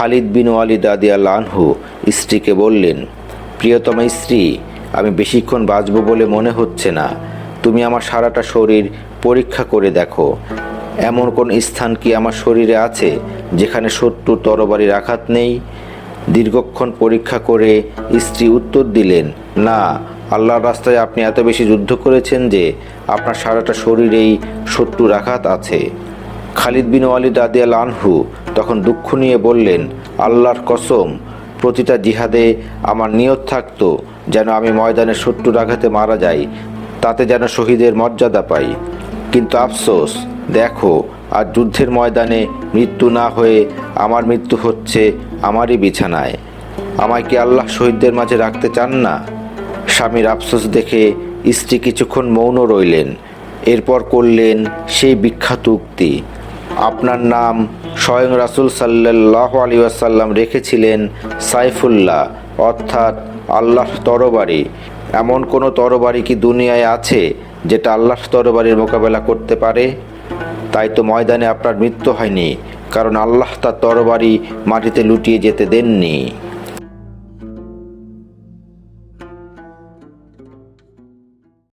খালিদ বিন ওয়ালিদ আদিয়াল আনহু স্ত্রীকে বললেন, প্রিয়তমা স্ত্রী, আমি বেশিক্ষণ বাঁচব বলে মনে হচ্ছে না। তুমি আমার সারাটা শরীর পরীক্ষা করে দেখো। এমন কোন স্থান কি আমার শরীরে আছে যেখানে শত্রু তরবারির আঘাত নেই? দীর্ঘক্ষণ পরীক্ষা করে স্ত্রী উত্তর দিলেন, না, আল্লাহর রাস্তায় আপনি এত বেশি যুদ্ধ করেছেন যে আপনার সারাটা শরীরেই শত্রুর আঘাত আছে। খালিদ বিন ওয়ালিদ আদিয়াল আনহু তখন দুঃখ নিয়ে বললেন, আল্লাহর কসম, প্রতিটা জিহাদে আমার নিয়ত থাকতো যেন আমি ময়দানে শত্রুর আঘাতে মারা যাই, তাতে যেন শহীদের মর্যাদা পাই। কিন্তু আফসোস, দেখো আর যুদ্ধের ময়দানে মৃত্যু না হয়ে আমার মৃত্যু হচ্ছে আমারই বিছানায়। আমায় কি আল্লাহ শহীদদের মাঝে রাখতে চান না? স্বামীর আফসোস দেখে স্ত্রী কিছুক্ষণ মৌন রইলেন। এরপর করলেন সেই বিখ্যাত উক্তি, আপনার নাম স্বয়ং রাসুল সাল্লাহ আলী আসাল্লাম রেখেছিলেন সাইফুল্লাহ, অর্থাৎ আল্লাহ তরবারি। এমন কোনো তরবারি কি দুনিয়ায় আছে যেটা আল্লাহ তরবারির মোকাবেলা করতে পারে? তাই তো ময়দানে আপনার মৃত্যু হয়নি, কারণ আল্লাহ তার তরবারি মাটিতে লুটিয়ে যেতে দেননি।